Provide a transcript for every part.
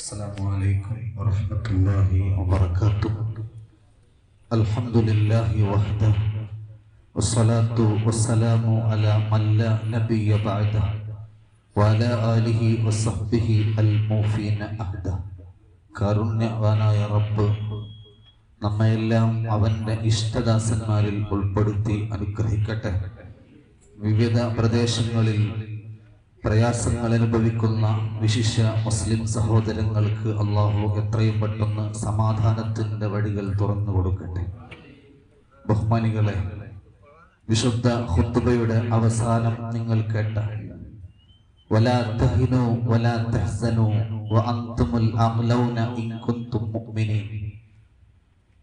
السلام عليكم ورحمة الله وبركاته الحمد لله وحده والصلاة والسلام على من لا نبي بعده وعلى آله وصحبه الموفين أهده കാരുണ്യവാനായ റബ്ബ് നമ്മയെല്ലാം അവന്റെ ഇഷ്ടദാസന്മാരിൽ ഉൾപ്പെടുത്തി അനുഗ്രഹിക്കട്ടെ വിവിധ പ്രദേശങ്ങളിൽ പ്രയാസങ്ങൾ അനുഭവിക്കുന്ന വിശിഷ്യ മുസ്ലിം സഹോദരങ്ങൾക്ക് അള്ളാഹു എത്രയും പെട്ടെന്ന് സമാധാനത്തിന്റെ വഴികൾ തുറന്നു കൊടുക്കട്ടെ. ബഹുമാനികളെ വിശുദ്ധ ഹുത്തുബയുടെ അവസാനം നിങ്ങൾ കേട്ട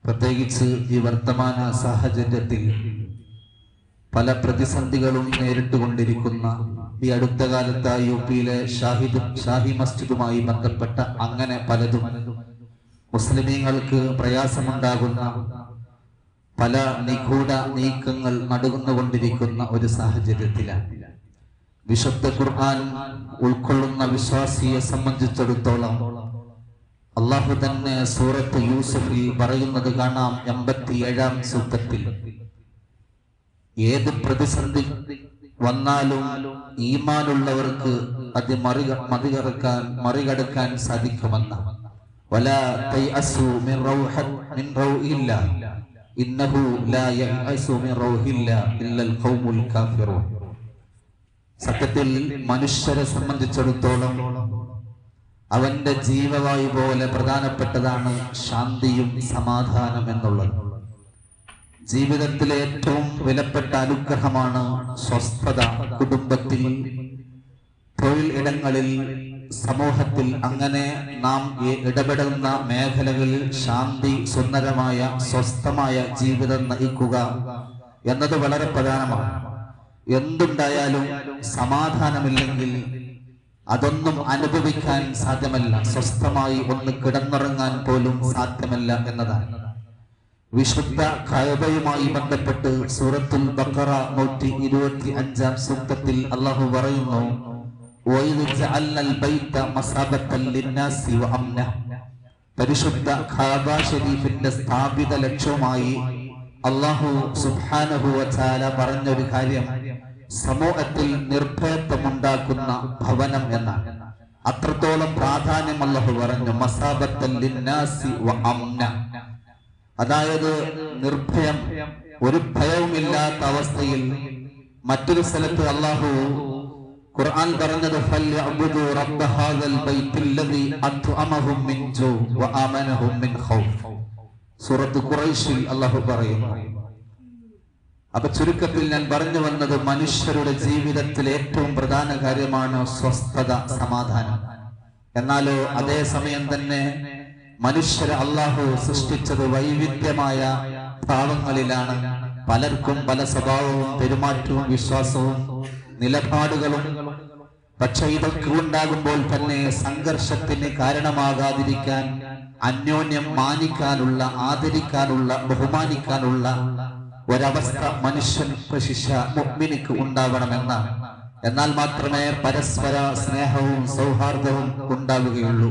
പ്രത്യേകിച്ച് ഈ വർത്തമാന സാഹചര്യത്തിൽ പല പ്രതിസന്ധികളും നേരിട്ടുകൊണ്ടിരിക്കുന്ന ഈ അടുത്ത കാലത്ത് യു പിയിലെ ഷാഹിദും ഷാഹി മസ്ജിദുമായി ബന്ധപ്പെട്ട അങ്ങനെ പലതും മുസ്ലിമീങ്ങൾക്ക് പ്രയാസമുണ്ടാകുന്ന പല നിഗൂഢ നീക്കങ്ങൾ നടന്നുകൊണ്ടിരിക്കുന്ന ഒരു സാഹചര്യത്തിലാണ്. വിശുദ്ധ ഖുർആൻ ഉൾക്കൊള്ളുന്ന വിശ്വാസിയെ സംബന്ധിച്ചിടത്തോളം അള്ളാഹു തന്നെ സൂറത്ത് യൂസഫിൽ പറയുന്നത് കാണാം എൺപത്തി ഏഴാം സൂക്തത്തിൽ. ഏത് പ്രതിസന്ധി വന്നാലും ഈമാനുള്ളവർക്ക് അത് മറി മറികടക്കാൻ മറികടക്കാൻ സാധിക്കുമെന്ന. സത്യത്തിൽ മനുഷ്യരെ സംബന്ധിച്ചിടത്തോളം അവന്റെ ജീവവായു പോലെ പ്രധാനപ്പെട്ടതാണ് ശാന്തിയും സമാധാനം എന്നുള്ളത്. ജീവിതത്തിലെ ഏറ്റവും വിലപ്പെട്ട അനുഗ്രഹമാണ് സ്വസ്ഥത കുടുംബത്തിൽ. തൊഴിൽ ഇടങ്ങളിൽ സമൂഹത്തിൽ അങ്ങനെ നാം ഇടപെടുന്ന മേഖലകളിൽ ശാന്തി സുന്ദരമായ സ്വസ്ഥമായ ജീവിതം നയിക്കുക എന്നത് വളരെ പ്രധാനമാണ്. എന്തുണ്ടായാലും സമാധാനമില്ലെങ്കിൽ അതൊന്നും അനുഭവിക്കാൻ സാധ്യമല്ല. സ്വസ്ഥമായി ഒന്ന് കിടന്നുറങ്ങാൻ പോലും സാധ്യമല്ല എന്നതാണ്. വിശുദ്ധ ഖയബയുമായി ബന്ധപ്പെട്ട് സൂറത്തുൽ ബഖറ നൂറ്റി ഇരുപത്തി അഞ്ചാം സൂക്തത്തിൽ അള്ളാഹു പറയുന്നു. പരിശുദ്ധ ഖാബ ഷരീഫിന്റെ സ്ഥാപിത ലക്ഷ്യമായി അള്ളാഹു സുബ്ഹാനഹു വതആല പറഞ്ഞൊരു കാര്യം സമൂഹത്തിൽ നിർഭയത്വമുണ്ടാക്കുന്ന ഭവനം എന്നാണ് അത്രത്തോളം പ്രാധാന്യം അള്ളാഹു പറഞ്ഞു മസാബത്തൽ വഅംന അതായത് നിർഭയം ഒരു ഭയവുമില്ലാത്ത അവസ്ഥയിൽ മറ്റൊരു സ്ഥലത്ത് അള്ളാഹു ഖുർആൻ പറഞ്ഞത് ഖുറൈശിൽ അള്ളാഹു പറയുന്നു. അപ്പൊ ചുരുക്കത്തിൽ ഞാൻ പറഞ്ഞു വന്നത് മനുഷ്യരുടെ ജീവിതത്തിൽ ഏറ്റവും പ്രധാന കാര്യമാണ് സ്വസ്ഥത സമാധാനം. എന്നാലോ അതേ സമയം തന്നെ മനുഷ്യരെ അള്ളാഹു സൃഷ്ടിച്ചത് വൈവിധ്യമായ ഭാവങ്ങളിലാണ് പലർക്കും പല സ്വഭാവവും പെരുമാറ്റവും വിശ്വാസവും നിലപാടുകളും. പക്ഷെ ഇതൊക്കെ ഉണ്ടാകുമ്പോൾ തന്നെ സംഘർഷത്തിന് കാരണമാകാതിരിക്കാൻ അന്യോന്യം മാനിക്കാനുള്ള ആദരിക്കാനുള്ള ബഹുമാനിക്കാനുള്ള ഒരവസ്ഥ മനുഷ്യൻ പ്രശിഷ്യ മുഗ്മിനിക്ക് ഉണ്ടാവണമെന്നാണ്. എന്നാൽ മാത്രമേ പരസ്പര സ്നേഹവും സൗഹാർദ്ദവും ഉണ്ടാവുകയുള്ളൂ.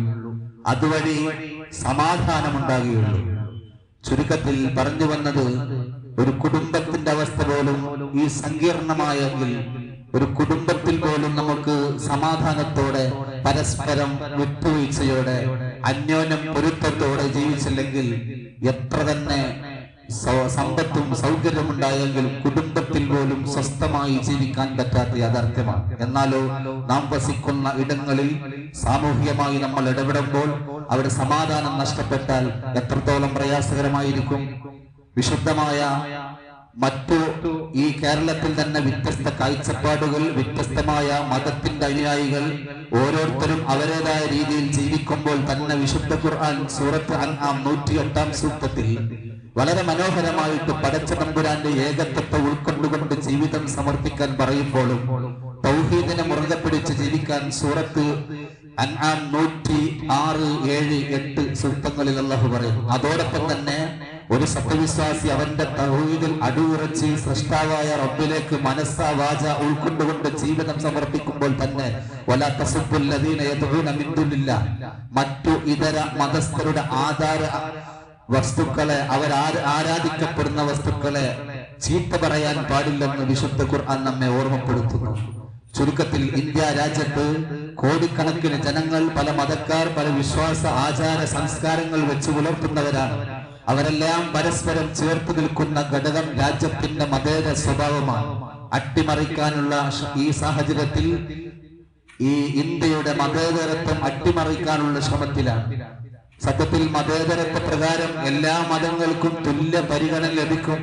അതുവഴി സമാധാനമുണ്ടാകുകയുള്ളൂ. ചുരുക്കത്തിൽ പറഞ്ഞു വന്നത് ഒരു കുടുംബത്തിന്റെ അവസ്ഥ പോലും ഈ സങ്കീർണമായെങ്കിൽ ഒരു കുടുംബത്തിൽ പോലും നമുക്ക് സമാധാനത്തോടെ പരസ്പരം വിട്ടുവീഴ്ചയോടെ അന്യോന്യം പൊരുത്തത്തോടെ ജീവിച്ചില്ലെങ്കിൽ എത്ര തന്നെ സമ്പത്തും സൗകര്യമുണ്ടായെങ്കിലും കുടുംബത്തിൽ പോലും സ്വസ്ഥമായി ജീവിക്കാൻ പറ്റാത്ത യാഥാർത്ഥ്യമാണ്. എന്നാലോ നാം വസിക്കുന്ന ഇടങ്ങളിൽ സാമൂഹികമായി നമ്മൾ ഇടപെടുമ്പോൾ അവിടെ സമാധാനം നഷ്ടപ്പെട്ടാൽ എത്രത്തോളം പ്രയാസകരമായിരിക്കും? വിശുദ്ധമായ മറ്റു ഈ കേരളത്തിൽ തന്നെ വ്യത്യസ്ത കാഴ്ചപ്പാടുകൾ വ്യത്യസ്തമായ മതത്തിന്റെ അനുയായികൾ ഓരോരുത്തരും അവരേതായ രീതിയിൽ ജീവിക്കുമ്പോൾ തന്നെ വിശുദ്ധ ഖുർആൻ സൂറത്ത് അൻആം നൂറ്റി എട്ടാം സൂക്തത്തിൽ വളരെ മനോഹരമായിട്ട് പടച്ച തമ്പുരാന്റെ ഏകത്വത്തെ ഉൾക്കൊണ്ടുകൊണ്ട് ജീവിതം സമർപ്പിക്കാൻ പറയുമ്പോഴും തൗഹീദിനെ മുറുകെ പിടിച്ച് ജീവിക്കാൻ സൂറത്ത് അൻആം നൂറ്റി ആറ് ഏഴ് എട്ട് സൂക്തങ്ങളിൽ അള്ളാഹു പറയും. അതോടൊപ്പം തന്നെ ഒരു സത്യവിശ്വാസി അവന്റെ തൗഹീദിൽ അടിയുറച്ച് സൃഷ്ടാവായ റബ്ബിലേക്ക് മനസ്സ വാച ഉൾക്കൊണ്ടുകൊണ്ട് ജീവിതം സമർപ്പിക്കുമ്പോൾ തന്നെ മറ്റു ഇതര മതസ്ഥരുടെ ആധാര വസ്തുക്കളെ അവർ ആരാധിക്കപ്പെടുന്ന വസ്തുക്കളെ ചീത്ത പറയാൻ പാടില്ലെന്ന് വിശുദ്ധ ഖുർആൻ നമ്മെ ഓർമ്മപ്പെടുത്തുന്നു. ചുരുക്കത്തിൽ ഇന്ത്യ രാജ്യത്ത് കോടിക്കണക്കിന് ജനങ്ങൾ പല മതക്കാർ പല വിശ്വാസ ആചാര സംസ്കാരങ്ങൾ വെച്ച് പുലർത്തുന്നവരാണ്. അവരെല്ലാം പരസ്പരം ചേർത്ത് നിൽക്കുന്ന ഘടകം രാജ്യത്തിന്റെ മതേതര സ്വഭാവമാണ്. അട്ടിമറിക്കാനുള്ള ഈ സാഹചര്യത്തിൽ ഈ ഇന്ത്യയുടെ മതേതരത്വം അട്ടിമറിക്കാനുള്ള ശ്രമത്തിലാണ്. സത്യത്തിൽ മതേതരത്വ പ്രകാരം എല്ലാ മതങ്ങൾക്കും തുല്യ പരിഗണന ലഭിക്കും.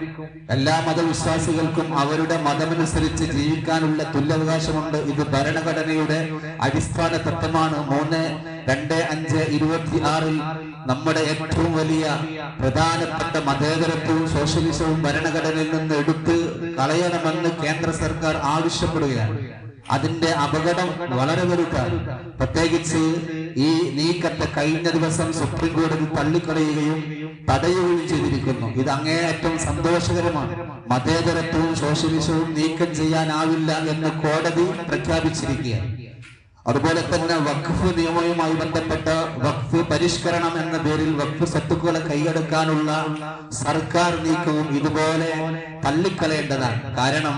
എല്ലാ മതവിശ്വാസികൾക്കും അവരുടെ മതമനുസരിച്ച് ജീവിക്കാനുള്ള തുല്യാവകാശമുണ്ട്. ഇത് ഭരണഘടനയുടെ അടിസ്ഥാന തത്വമാണ്. മൂന്ന് രണ്ട് അഞ്ച് ഇരുപത്തി ആറിൽ നമ്മുടെ ഏറ്റവും വലിയ പ്രധാനപ്പെട്ട മതേതരത്വവും സോഷ്യലിസവും ഭരണഘടനയിൽ നിന്ന് എടുത്ത് കളയണമെന്ന് കേന്ദ്ര സർക്കാർ ആവശ്യപ്പെടുകയാണ്. അതിന്റെ അപകടം വളരെ വലുതാണ്. പ്രത്യേകിച്ച് ഈ നീക്കത്തെ കഴിഞ്ഞ ദിവസം സുപ്രീം കോടതി തള്ളിക്കളയുകയും തടയുകയും ചെയ്തിരിക്കുന്നു. ഇത് അങ്ങേയറ്റം സന്തോഷകരമാണ്. മതേതരത്വവും സോഷ്യലിസവും നീക്കം ചെയ്യാനാവില്ല എന്ന് കോടതി പ്രഖ്യാപിച്ചിരിക്കുകയാണ്. അതുപോലെ തന്നെ വഖഫ് നിയമവുമായി ബന്ധപ്പെട്ട വഖഫ് പരിഷ്കരണം എന്ന പേരിൽ വഖഫ് സ്വത്തുക്കളെ കൈയടക്കാനുള്ള സർക്കാർ നീക്കവും ഇതുപോലെ തള്ളിക്കളയേണ്ടതാണ്. കാരണം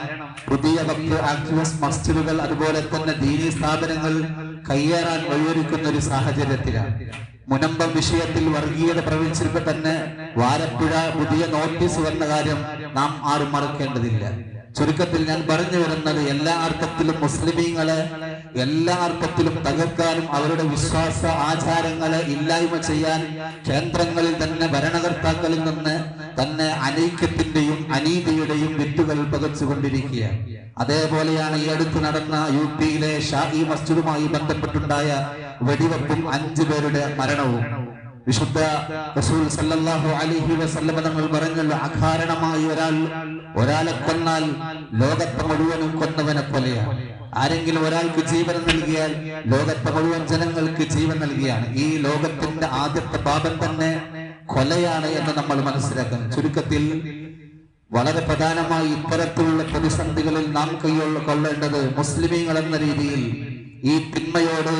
പുതിയ വക്ത് ആക്ടിവിസ്റ്റ് മസ്ജിദുകൾ അതുപോലെ തന്നെ ദീനീ സ്ഥാപനങ്ങൾ കയ്യേറാൻ വഴിയൊരുക്കുന്ന ഒരു സാഹചര്യത്തിലാണ്. മുനമ്പം വിഷയത്തിൽ വർഗീയത പ്രവചിച്ചപ്പോൾ തന്നെ വാരപ്പുഴ പുതിയ നോട്ടീസ് വന്ന കാര്യം നാം ആരും മറക്കേണ്ടതില്ല. ചുരുക്കത്തിൽ ഞാൻ പറഞ്ഞു വരുന്നത് എല്ലാ അർത്ഥത്തിലും മുസ്ലിമീങ്ങളെ എല്ലാ അർത്ഥത്തിലും തകർക്കാനും അവരുടെ വിശ്വാസ ആചാരങ്ങളെ ഇല്ലായ്മ ചെയ്യാൻ കേന്ദ്രങ്ങളിൽ തന്നെ ഭരണകർത്താക്കളിൽ നിന്ന് തന്നെ അനൈക്യത്തിന്റെയും അനീതിയുടെയും വിത്തുകൾ പകച്ചുകൊണ്ടിരിക്കുകയാണ്. അതേപോലെയാണ് ഈ അടുത്ത് നടന്ന യു പിയിലെ ഷാഹി മസ്ജിദുമായി ബന്ധപ്പെട്ടുണ്ടായ വെടിവെപ്പും അഞ്ചു പേരുടെ മരണവും. വിശുദ്ധ റസൂൽ സല്ലല്ലാഹു അലൈഹി വസല്ലമ തങ്ങൾ പറഞ്ഞല്ലോ അകാരണമായി ഒരാൾ ഒരാളെ കൊന്നാൽ ലോകത്തെ മുഴുവനും കൊന്നവനെ പോലെയാണ് ആരെങ്കിലും ഒരാൾക്ക് ജീവൻ നൽകിയാൽ ലോകത്തെ മുഴുവൻ ജനങ്ങൾക്ക് ജീവൻ നൽകിയാണ്. ഈ ലോകത്തിന്റെ ആദ്യത്തെ പാപം തന്നെ കൊലയാണ് എന്ന് നമ്മൾ മനസ്സിലാക്കണം. ചുരുക്കത്തിൽ വളരെ പ്രധാനമായി ഇത്തരത്തിലുള്ള പ്രതിസന്ധികളിൽ നാം കൊള്ളേണ്ടത് മുസ്ലിമീങ്ങൾ എന്ന രീതിയിൽ ഈ തിന്മയോട്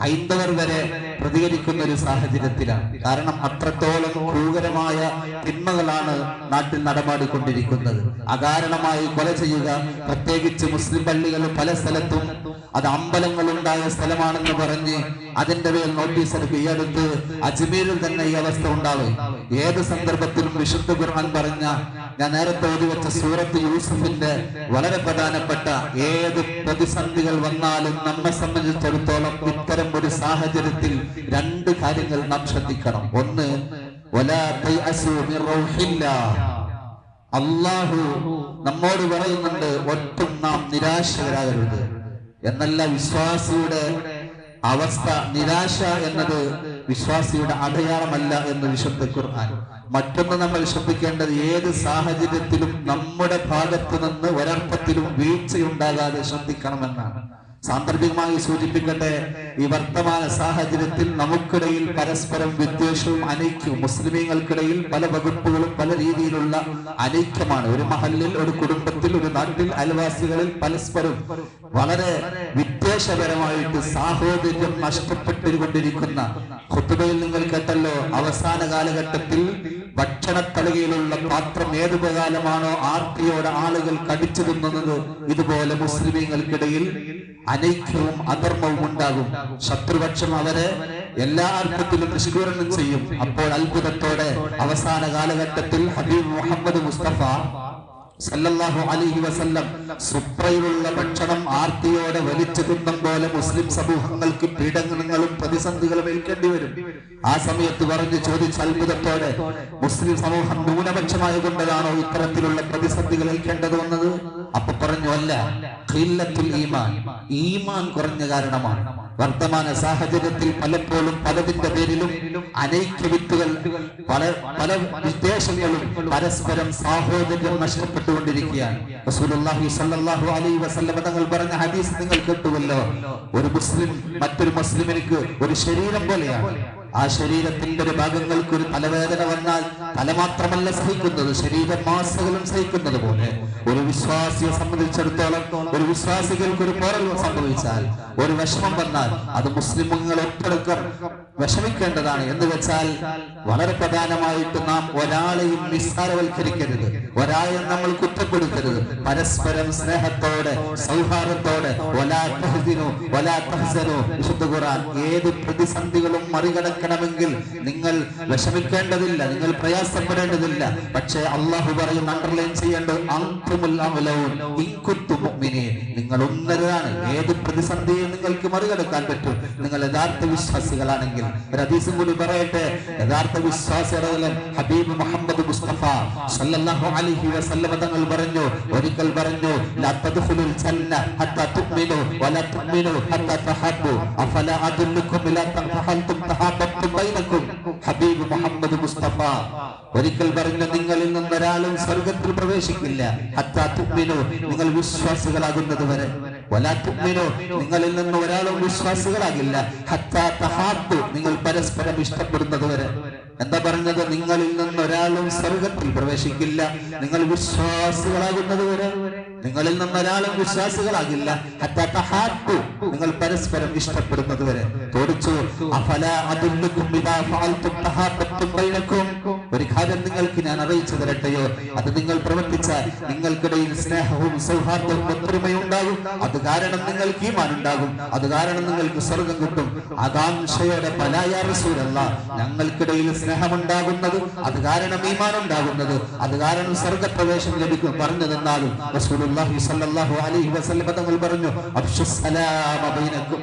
ഹൈന്ദവർ വരെ പ്രതികരിക്കുന്ന ഒരു സാഹചര്യത്തിലാണ്. കാരണം അത്രത്തോളം ക്രൂരമായ തിന്മകളാണ് നാട്ടിൽ നടപാടിക്കൊണ്ടിരിക്കുന്നത് അകാരണമായി കൊല ചെയ്യുക പ്രത്യേകിച്ച് മുസ്ലിം പള്ളികൾ പല സ്ഥലത്തും അത് അമ്പലങ്ങളുണ്ടായ സ്ഥലമാണെന്ന് പറഞ്ഞ് അതിന്റെ പേരിൽ നോട്ടീസ് എടുക്കുക ഈ അടുത്ത് അജ്മീരിൽ തന്നെ ഈ അവസ്ഥ ഉണ്ടാവും ഏത് സന്ദർഭത്തിലും വിശുദ്ധ ഖുർആൻ പറഞ്ഞ ഞാൻ നേരത്തെ ഓതി വെച്ച സൂറത്ത് യൂസഫിന്റെ വളരെ പ്രധാനപ്പെട്ട ഏത് പ്രതിസന്ധികൾ വന്നാലും നമ്മെ സംബന്ധിച്ചിടത്തോളം ഇത്തരം ഒരു സാഹചര്യത്തിൽ രണ്ട് കാര്യങ്ങൾ നാം ശ്രദ്ധിക്കണം. ഒന്ന്. അള്ളാഹു നമ്മോട് പറയുന്നുണ്ട് ഒട്ടും നാം നിരാശരാകരുത്. എന്നല്ല വിശ്വാസിയുടെ അവസ്ഥ നിരാശ എന്നത് വിശ്വാസിയുടെ അടയാളമല്ല എന്ന് വിശുദ്ധ ഖുർആൻ. മറ്റൊന്ന് നമ്മൾ ശ്രദ്ധിക്കേണ്ടത് ഏത് സാഹചര്യത്തിലും നമ്മുടെ ഭാഗത്തു നിന്ന് ഒരർത്ഥത്തിലും വീഴ്ചയുണ്ടാകാതെ ശ്രദ്ധിക്കണമെന്നാണ്. സാന്ദർഭികമായി സൂചിപ്പിക്കട്ടെ ഈ വർത്തമാന സാഹചര്യത്തിൽ നമുക്കിടയിൽ പരസ്പരം വിദ്വേഷവും അനൈക്യവും മുസ്ലിമീങ്ങൾക്കിടയിൽ പല വകുപ്പുകളും പല രീതിയിലുള്ള അനൈക്യമാണ്. ഒരു മഹലിൽ ഒരു കുടുംബത്തിൽ ഒരു നാട്ടിൽ അയൽവാസികളിൽ പരസ്പരം വളരെ വിദ്വേഷപരമായിട്ട് സാഹോദര്യം നഷ്ടപ്പെട്ടുകൊണ്ടിരിക്കുന്ന കുത്തുബയിൽ നിങ്ങൾ കേട്ടല്ലോ അവസാന കാലഘട്ടത്തിൽ ഭക്ഷണത്തളികയിലുള്ള പാത്രം ഏതുപകാലമാണോ ആർത്തിയോടെ ആളുകൾ കടിച്ചു തിന്നുന്നത് ഇതുപോലെ മുസ്ലിമീങ്ങൾക്കിടയിൽ അനൈക്യവും അധർമ്മവും ഉണ്ടാകും. ശത്രുപക്ഷം അവരെ എല്ലാ അർത്ഥത്തിലും നിഷ്കൂരണം ചെയ്യും. അപ്പോൾ അത്ഭുതത്തോടെ അവസാന കാലഘട്ടത്തിൽ ഹബീബ് മുഹമ്മദ് മുസ്തഫ സല്ലല്ലാഹു അലൈഹി വസല്ലം സുപ്രയിലുള്ള ഭക്ഷണം ആർത്തിയോടെ വലിച്ചു തിന്നും പോലെ മുസ്ലിം സമൂഹങ്ങൾക്ക് പീഡനങ്ങളും പ്രതിസന്ധികളും ഏൽക്കേണ്ടി വരും. ആ സമയത്ത് പറഞ്ഞു ചോദിച്ച അത്ഭുതത്തോടെ മുസ്ലിം സമൂഹം ന്യൂനപക്ഷമായതുകൊണ്ടതാണോ ഇത്തരത്തിലുള്ള പ്രതിസന്ധികൾ ഏൽക്കേണ്ടത് വന്നത്? ഖില്ലത്തുൽ ഈമാൻ. ഈമാൻ കുറഞ്ഞ കാരണമാണ്. വർത്തമാന സാഹചര്യത്തിൽ പലപ്പോഴും പലതിന്റെ പേരിലും അനൈക്യ വിത്തുകൾ പല പല വിദ്വേഷങ്ങളും പരസ്പരം സാഹോദര്യം നഷ്ടപ്പെട്ടുകൊണ്ടിരിക്കുകയാണ്. തങ്ങൾ പറഞ്ഞ ഹദീസ് നിങ്ങൾ കേട്ടുവല്ലോ. ഒരു മുസ്ലിം മറ്റൊരു മുസ്ലിമിനിക്ക് ഒരു ശരീരം പോലെയാണ്. ആ ശരീരത്തിന്റെ ഒരു ഭാഗങ്ങൾക്ക് ഒരു തലവേദന വന്നാൽ തല മാത്രമല്ല സഹിക്കുന്നത് ശരീരം മാസകളും സഹിക്കുന്നത് പോലെ. ഒരു വിശ്വാസിയെ സംബന്ധിച്ചിടത്തോളം ഒരു വിശ്വാസികൾക്ക് ഒരു പോരൽ സംഭവിച്ചാൽ ഒരു വിഷമം വന്നാൽ അത് മുസ്ലിമുകൾ ഒറ്റടക്കം വിഷമിക്കേണ്ടതാണ്. എന്ന് വെച്ചാൽ വളരെ പ്രധാനമായിട്ട് നാം ഒരാളെയും നിസ്സാരവൽക്കരിക്കരുത്. ഒരാളെ നമ്മൾ കുറ്റപ്പെടുത്തരുത്. പരസ്പരം സ്നേഹത്തോടെ സൗഹാർദ്ദത്തോടെ ഒലാ തഹസിനോ ഒലാ തഹസനോ വിശുദ്ധ ഖുർആൻ ഏത് പ്രതിസന്ധികളും മറികടക്കണമെങ്കിൽ നിങ്ങൾ വിഷമിക്കേണ്ടതില്ല നിങ്ങൾ പ്രയാസപ്പെടേണ്ടതില്ല. പക്ഷേ അള്ളാഹു പറയും അണ്ടർലൈൻ ചെയ്യേണ്ടത്. നിങ്ങൾ ഉന്നതരാണ്. ഏത് പ്രതിസന്ധിയും നിങ്ങൾക്ക് മറികടക്കാൻ പറ്റും. നിങ്ങൾ യഥാർത്ഥ വിശ്വാസികളാണെങ്കിൽ. ഒരു ഹദീസും കൂടി പറയട്ടെ. യഥാർത്ഥ വിശ്വാസികളെ ഹബീബ് മുഹമ്മദ് മുസ്തഫ സല്ലല്ലാഹു അലൈഹി വസല്ലമ തങ്ങൾ പറഞ്ഞു ഒരിക്കൽ പറഞ്ഞു ലാ തദ്ഖുലുൽ ജന്ന ഹത്താ തുഅ്മിനു വലാ തുഅ്മിനു ഹത്താ തഹബ്ബു. അഫലാ അദുല്ലുക്കും ഇലാ തഹാബ്ബത്തും ബൈനക്കും ഹബീബ് മുഹമ്മദ് മുസ്തഫ. ഒരിക്കൽ പറഞ്ഞ നിങ്ങളിൽ നിന്ന് ഒരാളും സ്വർഗത്തിൽ പ്രവേശിക്കില്ല. നിങ്ങൾ വിശ്വാസികളാകുന്നത് വരെ. നിങ്ങളിൽ നിന്ന് ഒരാളും വിശ്വാസികളാകില്ല. നിങ്ങൾ പരസ്പരം ഇഷ്ടപ്പെടുന്നത് വരെ. എന്താ പറഞ്ഞത്? നിങ്ങളിൽ നിന്ന് ഒരാളും സ്വർഗത്തിൽ പ്രവേശിക്കില്ല. നിങ്ങൾ വിശ്വാസികളാകുന്നത് വരെ. നിങ്ങളിൽ നിന്ന് ഒരാളും വിശ്വാസികളാകില്ല. നിങ്ങൾ പരസ്പരം ഇഷ്ടപ്പെടുന്നത് വരെ. തോടിച്ചു ഒരു കാര്യം നിങ്ങൾക്ക് ഞാൻ അറിയിച്ചു തരട്ടെയോ? അത് നിങ്ങൾ പ്രവർത്തിച്ചാൽ നിങ്ങൾക്കിടയിൽ സ്നേഹവും സൗഹാർദ്ദവും ഒത്തൊരുമയും ഉണ്ടാകും അത് കാരണം നിങ്ങൾക്ക് ഈമാൻ ഉണ്ടാകും അത് കാരണം നിങ്ങൾക്ക് സ്വർഗം കിട്ടും. ആകാംക്ഷയോടെ പലായാറസൂരല്ല ഞങ്ങൾക്കിടയിൽ സ്നേഹമുണ്ടാകുന്നത്. അത് കാരണം ഈമാൻ ഉണ്ടാകുന്നത് അത് കാരണം സ്വർഗപ്രവേശം ലഭിക്കും. പറഞ്ഞു തന്നാലും റസൂലുള്ളാഹി സ്വല്ലല്ലാഹു അലൈഹി വസല്ലം തങ്ങൾ പറഞ്ഞു അഫ്ഷുസ്സലാമ ബൈനക്കും.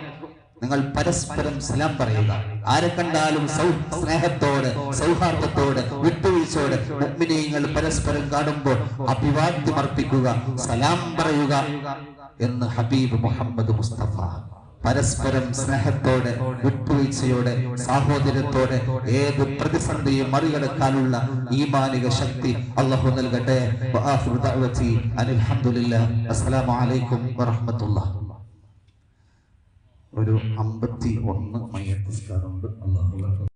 നിങ്ങൾ പരസ്പരം സലാം പറയുക. ആരെ കണ്ടാലും സ്നേഹത്തോട് സൗഹാർദ്ദത്തോട് വിട്ടുവീഴ്ചയോട് നിങ്ങൾ പരസ്പരം കാണുമ്പോൾ അഭിവാദ്യം അർപ്പിക്കുക സലാം പറയുക എന്ന് ഹബീബ് മുഹമ്മദ് മുസ്തഫ. പരസ്പരം സ്നേഹത്തോടെ വിട്ടുവീഴ്ചയോടെ സാഹോദര്യത്തോടെ ഏത് പ്രതിസന്ധിയും മറികടക്കാനുള്ള ഈമാനിക ശക്തി അള്ളാഹു നൽകട്ടെ. അസ്സലാമു അലൈക്കും വറഹ്മത്തുള്ളാഹി. ഒരു അമ്പത്തി ഒന്ന് മയ്യത്ത് സ്കാറുണ്ട് അള്ളാഹു